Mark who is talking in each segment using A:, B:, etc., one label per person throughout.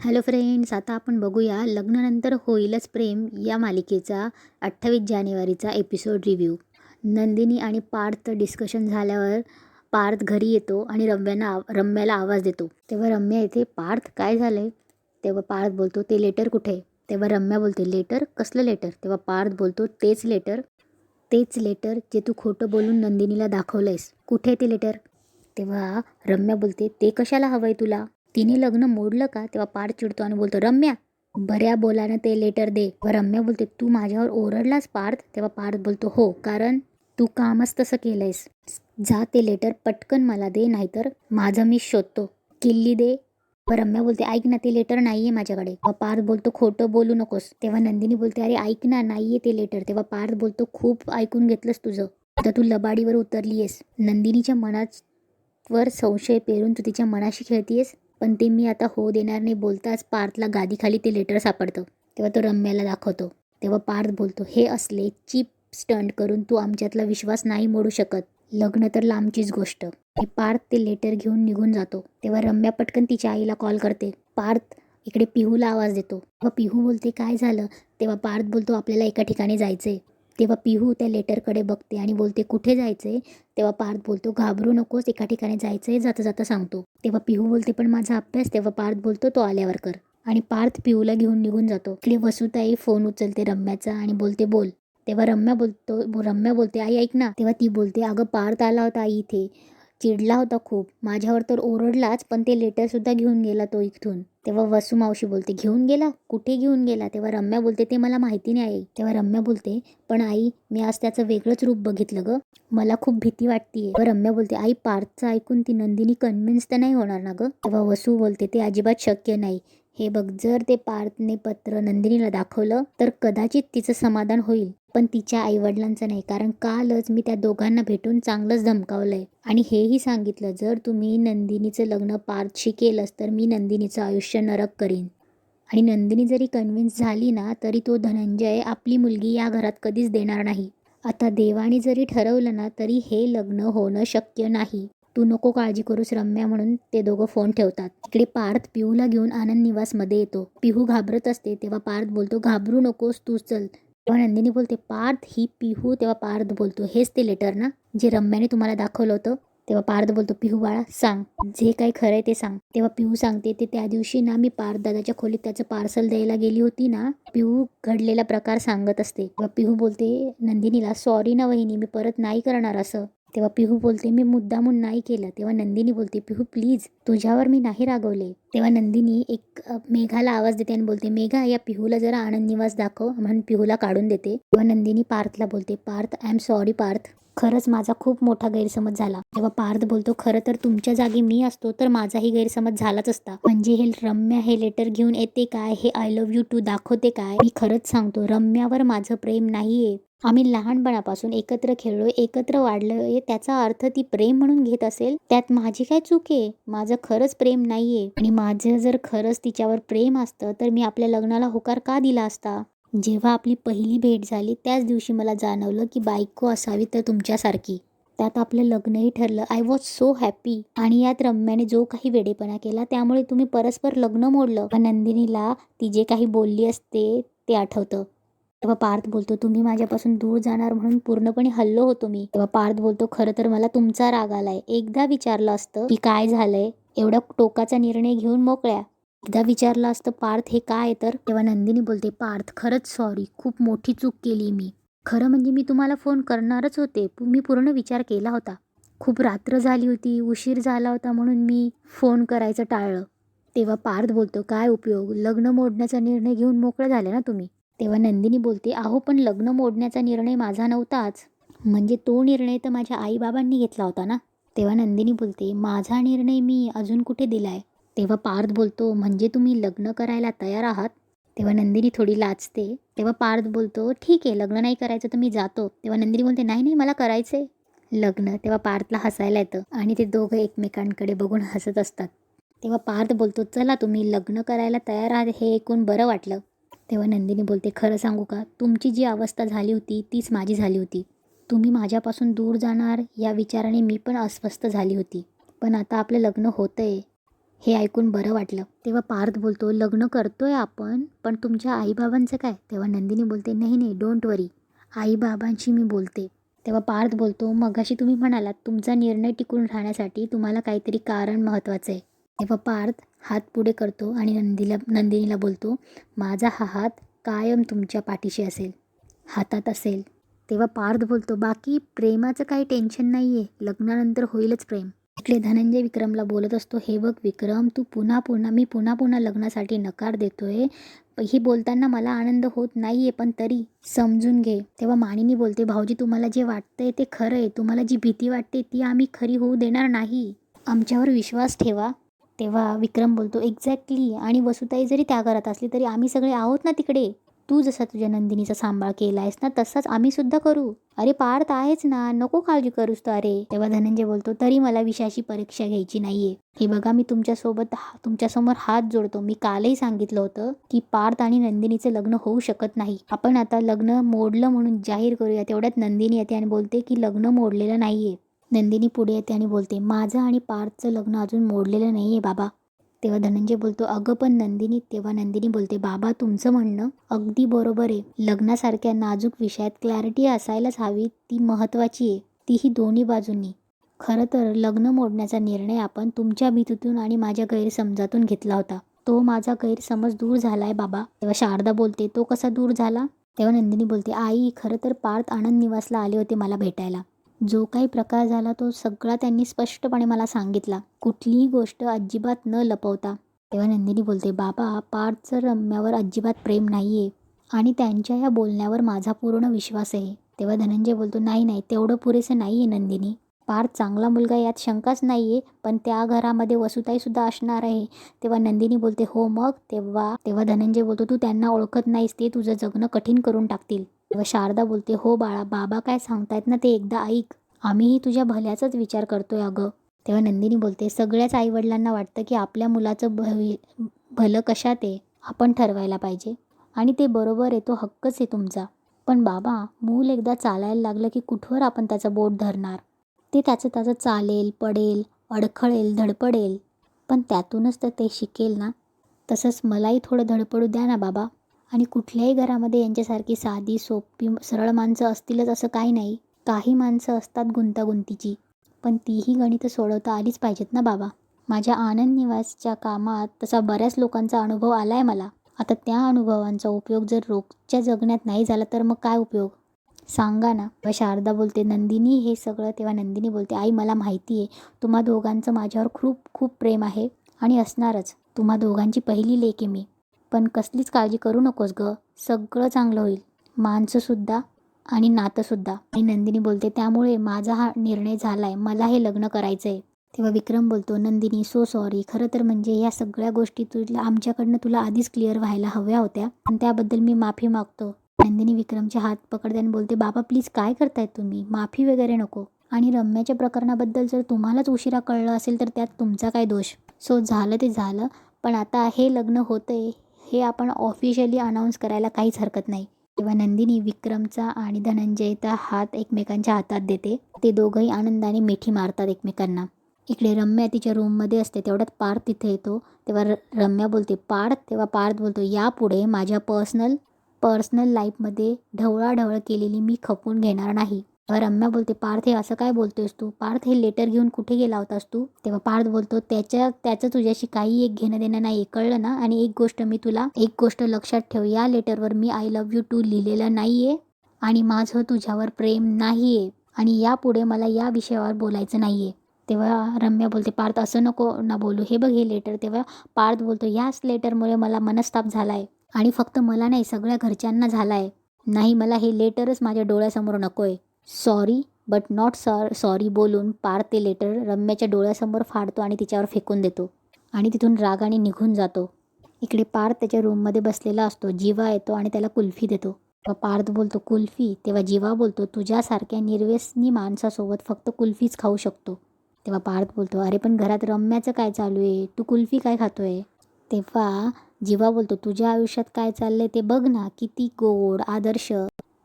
A: Hello friends आता आपण बघूया लग्नानंतर होईलच प्रेम या मालिकेचा अठ्ठावीस जानेवारीचा एपिसोड रिव्ह्यू नंदिनी आणि पार्थ डिस्कशन झाल्यावर पार्थ घरी येतो आणि रम्याना आव रम्याला आवाज देतो. तेव्हा रम्या येते पार्थ काय झालं आहे तेव्हा पार्थ बोलतो ते लेटर कुठे? तेव्हा रम्या बोलते लेटर कसलं लेटर तेव्हा पार्थ बोलतो तेच लेटर तेच लेटर जे तू खोटं बोलून नंदिनीला दाखवलं आहेस कुठे ते लेटर तेव्हा रम्या बोलते ते कशाला हवं आहे तुला? तिने लग्न मोडलं का? तेव्हा पार चिडतो आणि बोलतो रम्या बऱ्या बोलानं ते लेटर दे. रम्या बोलते तू माझ्यावर ओरडलास पार्थ? तेव्हा पार्थ बोलतो हो कारण तू कामच तसं केलंयस. जा ते लेटर पटकन मला दे नाहीतर माझं मी शोधतो. किल्ली दे. रम्या बोलते ऐक ना ते लेटर नाही आहे माझ्याकडे पार्थ बोलतो खोटं बोलू नकोस. तेव्हा नंदिनी बोलते अरे ऐक ना नाही आहे ते लेटर तेव्हा पार्थ बोलतो खूप ऐकून घेतलंस तुझं. आता तू लबाडीवर उतरली आहेस नंदिनीच्या मनात वर संशय पेरून तू तिच्या मनाशी खेळतीयेस? पण ते मी आता हो देणार नाही बोलताच पार्थला गादीखाली ते लेटर सापडतं. तेव्हा तो रम्याला दाखवतो. तेव्हा पार्थ बोलतो हे असले चीप स्टंट करून तू आमच्यातला विश्वास नाही मोडू शकत. लग्न तर लांबचीच गोष्ट. हे पार्थ ते लेटर घेऊन निघून जातो. तेव्हा रम्या पटकन तिच्या आईला कॉल करते. पार्थ इकडे पिहूला आवाज देतो. व पिहू बोलते काय झालं? तेव्हा पार्थ बोलतो आपल्याला एका ठिकाणी जायचंय. तेव्हा पिहू त्या लेटरकडे बघते आणि बोलते कुठे जायचंय? तेव्हा पार्थ बोलतो घाबरू नकोस एका ठिकाणी जायचंय जाता जाता सांगतो. तेव्हा पिहू बोलते पण माझा अभ्यास तेव्हा पार्थ बोलतो तो आल्यावर कर. आणि पार्थ पिहूला घेऊन निघून जातो. इकडे वसुताई फोन उचलते रम्याचा आणि बोलते बोल. तेव्हा रम्या बोलतो रम्या बोलते आई ऐक ना. तेव्हा ती बोलते अगं पार्थ आला होता आई इथे. चिडला होता खूप. माझ्यावर तर ओरडलाच पण ते लेटरसुद्धा घेऊन गेला तो इथून. तेव्हा वसू मावशी बोलते घेऊन गेला? कुठे घेऊन गेला? तेव्हा रम्या बोलते ते मला माहिती नाही आई. तेव्हा रम्या बोलते पण आई मी आज त्याचं वेगळंच रूप बघितलं ग. मला खूप भीती वाटतीये. रम्या बोलते आई पार्थचं ऐकून ती नंदिनी कन्व्हिन्स तर नाही होणार ना ग? तेव्हा वसू बोलते ते अजिबात शक्य नाही. हे बघ जर ते पार्थने पत्र नंदिनीला दाखवलं तर कदाचित तिचं समाधान होईल. पण तिच्या आईवडिलांचं नाही. कारण कालच मी त्या दोघांना भेटून चांगलंच धमकावलं आहे आणि हेही सांगितलं जर तुम्ही नंदिनीचं लग्न पार्थशी केलंस तर मी नंदिनीचं आयुष्य नरक करीन. आणि नंदिनी जरी कन्व्हिन्स झाली ना तरी तो धनंजय आपली मुलगी या घरात कधीच देणार नाही. आता देवाने जरी ठरवलं ना तरी हे लग्न होणं शक्य नाही. तू नको काळजी करूस रम्या म्हणून ते दोघं फोन ठेवतात. इकडे पार्थ पिहूला घेऊन आनंद निवासमध्ये येतो. पिहू घाबरत असते तेव्हा पार्थ बोलतो घाबरू नकोस तू चल. तेव्हा नंदिनी बोलते पार्थ ही पिहू तेव्हा पार्थ बोलतो हेच ते लेटर ना जे रम्याने तुम्हाला दाखवलं होतं. तेव्हा पार्थ बोलतो पिहू बाळा सांग जे काही खरं आहे ते सांग. तेव्हा पिहू सांगते ते त्या दिवशी ना मी पार्थ दादाच्या खोलीत त्याचं पार्सल द्यायला गेली होती ना पिहू घडलेला प्रकार सांगत असते. तेव्हा पिहू बोलते नंदिनीला सॉरी ना वहिनी मी परत नाही करणार असं. तेव्हा पिहू बोलते मी मुद्दामून नाही केलं. तेव्हा नंदिनी बोलते पिहू प्लीज तुझ्यावर मी नाही रागवले. तेव्हा नंदिनी एक मेघाला आवाज देते आणि बोलते मेघा या पिहूला जरा आनंद निवास दाखव म्हणून पिहूला काढून देते. तेव्हा नंदिनी पार्थला बोलते Parth I am sorry Parth. खरंच माझा खूप मोठा गैरसमज झाला. जेव्हा पार्थ बोलतो खरं तर तुमच्या जागी मी असतो तर माझाही गैरसमज झालाच असता. म्हणजे हे रम्या हे लेटर घेऊन येते काय? हे आय लव्ह यू टू दाखवते काय? मी खरंच सांगतो रम्यावर माझं प्रेम नाहीये. आम्ही लहानपणापासून एकत्र खेळलोय एकत्र वाढलोय. त्याचा अर्थ ती प्रेम म्हणून घेत असेल त्यात माझी काय चूक आहे? माझं खरंच प्रेम नाहीये. आणि माझं जर खरंच तिच्यावर प्रेम असतं तर मी आपल्या लग्नाला होकार का दिला असता? जेव्हा आपली पहिली भेट झाली त्याच दिवशी मला जाणवलं की बायको असावी तर तुमच्यासारखी. त्यात आपलं लग्नही ठरलं. आय वॉज सो हॅपी आणि यात रम्याने जो काही वेडेपणा केला त्यामुळे तुम्ही परस्पर लग्न मोडलं. व नंदिनीला ती जे काही बोलली असते ते आठवतं. तेव्हा पार्थ बोलतो तुम्ही माझ्यापासून दूर जाणार म्हणून पूर्णपणे हल्लो होतो मी. तेव्हा पार्थ बोलतो खरं तर मला तुमचा राग आलाय. एकदा विचारलं असतं की काय झालंय? एवढा टोकाचा निर्णय घेऊन मोकळ्या. एकदा विचारलं असतं पार्थ हे काय? तर तेव्हा नंदिनी बोलते पार्थ खरंच सॉरी खूप मोठी चूक केली मी. खरं म्हणजे मी तुम्हाला फोन करणारच होते. मी पूर्ण विचार केला होता. खूप रात्र झाली होती उशीर झाला होता म्हणून मी फोन करायचं टाळलं. तेव्हा पार्थ बोलतो काय उपयोग? लग्न मोडण्याचा निर्णय घेऊन मोकळं झाले ना तुम्ही? तेव्हा नंदिनी बोलते अहो पण लग्न मोडण्याचा निर्णय माझा नव्हताच. म्हणजे तो निर्णय तर माझ्या आईबाबांनी घेतला होता ना? तेव्हा नंदिनी बोलते माझा निर्णय मी अजून कुठे दिलाय? तेव्हा पार्थ बोलतो म्हणजे तुम्ही लग्न करायला तयार आहात? तेव्हा नंदिनी थोडी लाचते तेव्हा पार्थ बोलतो ठीक आहे लग्न नाही करायचं तर मी जातो. तेव्हा नंदिनी बोलते नाही नाही मला करायचंय. लग्न तेव्हा पार्थला हसायला येतं आणि ते दोघं एकमेकांकडे बघून हसत असतात. तेव्हा पार्थ बोलतो चला तुम्ही लग्न करायला तयार आहात हे ऐकून बरं वाटलं. तेव्हा नंदिनी बोलते खरं सांगू का? तुमची जी अवस्था झाली होती तीच माझी झाली होती. तुम्ही माझ्यापासून दूर जाणार या विचाराने मी पण अस्वस्थ झाली होती. पण आता आपलं लग्न होतं आहे हे ऐकून बरं वाटलं. तेव्हा पार्थ बोलतो लग्न करतोय आपण पण तुमच्या आईबाबांचं काय? तेव्हा नंदिनी बोलते नाही नाही डोंट वरी आईबाबांशी मी बोलते. तेव्हा पार्थ बोलतो मगाशी तुम्ही म्हणालात तुमचा निर्णय टिकून राहण्यासाठी तुम्हाला काहीतरी कारण महत्त्वाचं आहे. तेव्हा पार्थ हात पुढे करतो आणि नंदीला नंदिनीला बोलतो माझा हा हात कायम तुमच्या पाठीशी असेल हातात असेल. तेव्हा पार्थ बोलतो बाकी प्रेमाचं काही टेन्शन नाही आहे लग्नानंतर होईलच प्रेम. इकडे धनंजय विक्रमला बोलत असतो हे बघ विक्रम तू पुन्हा पुन्हा मी पुन्हा पुन्हा लग्नासाठी नकार देतोय. ही बोलताना मला आनंद होत नाही आहे पण तरी समजून घे. तेव्हा माणिनी बोलते भाऊजी तुम्हाला जे वाटतंय ते खरं आहे. तुम्हाला जी भीती वाटते ती आम्ही खरी होऊ देणार नाही. आमच्यावर विश्वास ठेवा. तेव्हा विक्रम बोलतो एक्झॅक्टली. आणि वसुताई जरी त्या घरात असली तरी आम्ही सगळे आहोत ना तिकडे? तू जसा तुझ्या नंदिनीचा सांभाळ केला आहेस ना तसाच आम्ही सुद्धा करू. अरे पार्थ आहेच ना नको काळजी करूस तो अरे. तेव्हा धनंजय बोलतो तरी मला विषयाची परीक्षा घ्यायची नाहीये. हे बघा मी तुमच्यासोबत हा- तुमच्यासमोर हात जोडतो. मी कालही सांगितलं होतं की पार्थ आणि नंदिनीचं लग्न होऊ शकत नाही. आपण आता लग्न मोडलं म्हणून जाहीर करूया. तेवढ्यात नंदिनी येते आणि बोलते की लग्न मोडलेलं नाहीये. नंदिनी पुढे येते आणि बोलते माझं आणि पार्थचं लग्न अजून मोडलेलं नाहीये बाबा. तेव्हा धनंजय बोलतो अगं पण नंदिनी तेव्हा नंदिनी बोलते बाबा तुमचं म्हणणं अगदी बरोबर आहे. लग्नासारख्या नाजूक विषयात क्लॅरिटी असायलाच हवी ती महत्त्वाची आहे. तीही दोन्ही बाजूंनी. खरं तर लग्न मोडण्याचा निर्णय आपण तुमच्या भीतीतून आणि माझ्या गैरसमजातून घेतला होता. तो माझा गैरसमज दूर झालाय बाबा. तेव्हा शारदा बोलते तो कसा दूर झाला? तेव्हा नंदिनी बोलते आई खरं तर पार्थ आनंद निवासला आले होते मला भेटायला. जो काही प्रकार झाला तो सगळा त्यांनी स्पष्टपणे मला सांगितला. कुठलीही गोष्ट अजिबात न लपवता. तेव्हा नंदिनी बोलते बाबा पार्थचं रम्यावर अजिबात प्रेम नाही आहे आणि त्यांच्या या बोलण्यावर माझा पूर्ण विश्वास आहे. तेव्हा धनंजय बोलतो नाही नाही तेवढं पुरेसं नाही आहे नंदिनी. पार्थ चांगला मुलगा यात शंकाच नाही आहे पण त्या घरामध्ये वसुताईसुद्धा असणार आहे. तेव्हा नंदिनी बोलते हो मग? तेव्हा तेव्हा धनंजय बोलतो तू त्यांना ओळखत नाहीस ते तुझं जगणं कठीण करून टाकतील. व शारदा बोलते हो बाळा बाबा काय सांगतायत ना ते एकदा ऐक. आम्हीही तुझ्या भल्याचाच विचार करतोय अगं. तेव्हा नंदिनी बोलते सगळ्याच आईवडिलांना वाटतं की आपल्या मुलाचं भवि भलं कशात आहे? आपण ठरवायला पाहिजे. आणि ते बरोबर आहे तो हक्कच आहे तुमचा. पण बाबा मूल एकदा चालायला लागलं की कुठवर आपण त्याचं बोट धरणार? ते त्याचं त्याचं चालेल पडेल अडखळेल धडपडेल. पण त्यातूनच तर ते शिकेल ना? तसंच मलाही थोडं धडपडू द्या ना बाबा. आणि कुठल्याही घरामध्ये यांच्यासारखी साधी सोपी सरळ माणसं असतीलच असं काही नाही. काही माणसं असतात गुंतागुंतीची. पण तीही गणितं सोडवता आलीच पाहिजेत ना बाबा. माझ्या आनंद निवासच्या कामात तसा बऱ्याच लोकांचा अनुभव आला आहे मला. आता त्या अनुभवांचा उपयोग जर रोजच्या जगण्यात नाही झाला तर मग काय उपयोग? सांगा ना. तेव्हा शारदा बोलते नंदिनी हे सगळं तेव्हा नंदिनी बोलते. आई मला माहिती आहे. तुम्हा दोघांचं माझ्यावर खूप खूप प्रेम आहे आणि असणारच. तुम्हा दोघांची पहिली लेख आहे मी. पण कसलीच काळजी करू नकोस ग. सगळं चांगलं होईल. माणसंसुद्धा आणि नातंसुद्धा आणि नंदिनी बोलते त्यामुळे माझा हा निर्णय झाला आहे मला हे लग्न करायचं आहे तेव्हा विक्रम बोलतो नंदिनी सो सॉरी खरं तर म्हणजे या सगळ्या गोष्टी तुला आमच्याकडनं तुला आधीच क्लिअर व्हायला हव्या होत्या. आणि त्याबद्दल मी माफी मागतो. नंदिनी विक्रमचे हात पकडते आणि बोलते बाबा प्लीज काय करताय तुम्ही? माफी वगैरे नको. आणि रम्याच्या प्रकरणाबद्दल जर तुम्हालाच उशिरा कळलं असेल तर त्यात तुमचा काय दोष? सो झालं ते झालं. पण आता हे लग्न होतंय. हे आपण ऑफिशियली अनाऊन्स करायला काहीच हरकत नाही. तेव्हा नंदिनी विक्रमचा आणि धनंजयचा हात एकमेकांच्या हातात देते. ते दोघंही आनंदाने मिठी मारतात एकमेकांना. इकडे रम्या तिच्या रूममध्ये असते तेवढ्यात पार्थ तिथे येतो. तेव्हा र रम्या बोलते पार्थ तेव्हा पार्थ बोलतो यापुढे माझ्या पर्सनल पर्सनल लाईफमध्ये ढवळाढवळ केलेली मी खपून घेणार नाही. रम्या बोलते पार्थ हे असं काय बोलतोयस तू? पार्थ हे लेटर घेऊन कुठे गेला होतास तू? तेव्हा पार्थ बोलतो त्याच्या त्याचं तुझ्याशी काही एक घेणं देणं नाही कळलं ना? आणि एक गोष्ट मी तुला एक गोष्ट लक्षात ठेव या लेटरवर मी आय लव्ह यू टू लिहिलेलं नाही आहे आणि माझं तुझ्यावर प्रेम नाही आहे आणि यापुढे मला या विषयावर बोलायचं नाही आहे तेव्हा रम्या बोलते पार्थ असं नको ना बोलू. हे बघ हे लेटर तेव्हा पार्थ बोलतो याच लेटरमुळे मला मनस्ताप झाला आहे आणि फक्त मला नाही सगळ्या घरच्यांना झाला आहे नाही मला हे लेटरच माझ्या डोळ्यासमोर नको आहे sorry but not so sorry बोलून पार ते लेटर रम्याच्या डोळ्यासमोर फाडतो आणि तिच्यावर फेकून देतो. आणि तिथून रागाने निघून जातो. इकडे पार्थ त्याच्या रूममध्ये बसलेला असतो जीवा येतो आणि त्याला कुल्फी देतो. तेव्हा पार्थ बोलतो कुल्फी तेव्हा जीवा बोलतो तुझ्यासारख्या निर्व्यसनी माणसासोबत फक्त कुल्फीच खाऊ शकतो. तेव्हा पार्थ बोलतो अरे पण घरात रम्याचं काय चालू आहे? तू कुल्फी काय खातो आहे तेव्हा जीवा बोलतो तुझ्या आयुष्यात काय चाललं आहे ते बघ ना किती गोड आदर्श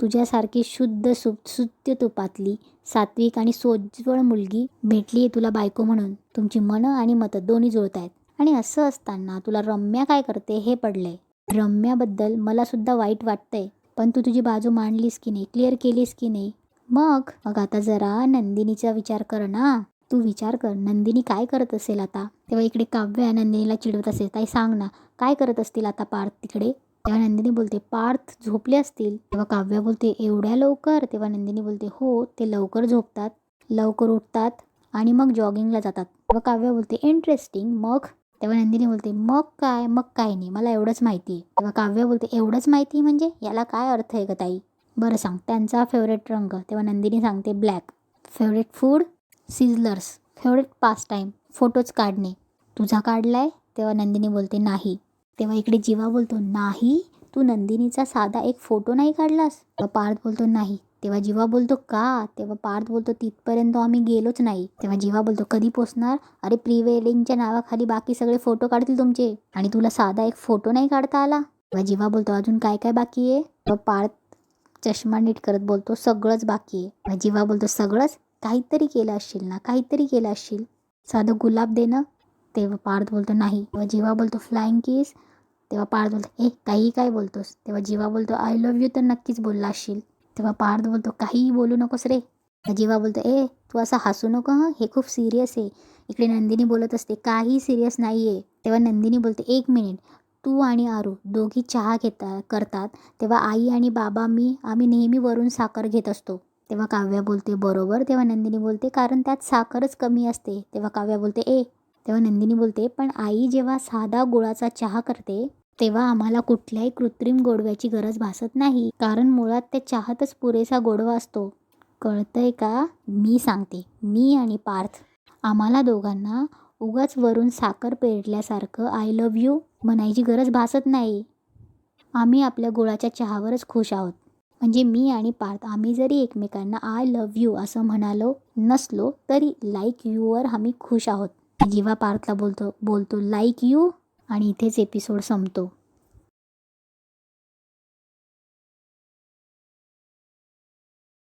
A: तुझ्यासारखी शुद्ध सु शुद्ध तुपातली सात्विक आणि सोज्वळ मुलगी भेटली आहे तुला बायको म्हणून. तुमची मनं आणि मतं दोन्ही जुळत आहेत आणि असं असताना तुला रम्या काय करते हे पडलंय. रम्याबद्दल मला सुद्धा वाईट वाटतंय. पण तू तुझी बाजू मांडलीस की नाही क्लिअर केलीस की नाही? मग? मग आता जरा नंदिनीचा विचार कर ना. तू विचार कर नंदिनी काय करत असेल आता? तेव्हा इकडे काव्य नंदिनीला चिडवत असेल. ताई सांग ना काय करत असतील आता पार्थ तिकडे? तेव्हा नंदिनी बोलते पार्थ झोपले असतील. तेव्हा काव्य बोलते एवढ्या लवकर? तेव्हा नंदिनी बोलते हो ते लवकर झोपतात लवकर उठतात आणि मग जॉगिंगला जातात. तेव्हा काव्य बोलते इंटरेस्टिंग मग? तेव्हा नंदिनी बोलते मग काय मग काय नाही मला एवढंच माहिती आहे. तेव्हा काव्य बोलते एवढंच माहिती म्हणजे? याला काय अर्थ आहे का ताई? बरं सांग त्यांचा फेवरेट रंग. तेव्हा नंदिनी सांगते black. Favourite food sizzlers favourite pastime photos काढणे. तुझा काढलाय? तेव्हा नंदिनी बोलते नाही. तेव्हा इकडे जीवा बोलतो नाही तू नंदिनीचा साधा एक फोटो नाही काढलास? पार्थ बोलतो नाही. तेव्हा जीवा बोलतो का? तेव्हा पार्थ बोलतो तिथपर्यंत आम्ही गेलोच नाही. तेव्हा जीवा बोलतो कधी पोचणार? अरे प्री वेडिंगच्या नावाखाली बाकी सगळे फोटो काढतील तुमचे. आणि तुला साधा एक फोटो नाही काढता आला? तेव्हा जीवा बोलतो अजून काय काय बाकी आहे? तेव्हा पार्थ चष्मा नीट करत बोलतो सगळंच बाकी आहे. तेव्हा जीवा बोलतो सगळंच? काहीतरी केलं असशील ना काहीतरी केलं असशील. साधं गुलाब देणं तेव्हा पार्थ बोलतो नाही. तेव्हा जीवा बोलतो फ्लाइंग किस तेव्हा पार्थ बोलतो ए काही काय बोलतोस? तेव्हा जीवा बोलतो आय लव्ह यू तर नक्कीच बोलला असशील. तेव्हा पार्थ बोलतो काहीही बोलू नकोस रे. तेव्हा जीवा बोलतो ए तू असं हसू नको हं? हे खूप सिरियस आहे. इकडे नंदिनी बोलत असते काही सिरियस नाही आहे तेव्हा नंदिनी बोलते एक मिनिट तू आणि आरू दोघी चहा घेता करतात. तेव्हा आई आणि बाबा मी आम्ही नेहमी वरून साखर घेत असतो. तेव्हा काव्या बोलते बरोबर. तेव्हा नंदिनी बोलते कारण त्यात साखरच कमी असते. तेव्हा काव्या बोलते ए तेव्हा नंदिनी बोलते पण आई जेव्हा साधा गुळाचा चहा करते तेव्हा आम्हाला कुठल्याही कृत्रिम गोडव्याची गरज भासत नाही कारण मुळात त्या चहातच पुरेसा गोडवा असतो. कळतंय का? मी सांगते. मी आणि पार्थ. आम्हाला दोघांना उगाच वरून साखर पेरल्यासारखं आय लव्ह यू म्हणायची गरज भासत नाही. आम्ही आपल्या गुळाच्या चहावरच खुश आहोत. म्हणजे मी आणि पार्थ आम्ही जरी एकमेकांना आय लव्ह यू असं म्हणालो नसलो तरी लाईक यूवर आम्ही खुश आहोत. जेव्हा पार्थला बोलतो बोलतो लाईक यू आणि इथेच एपिसोड संपतो.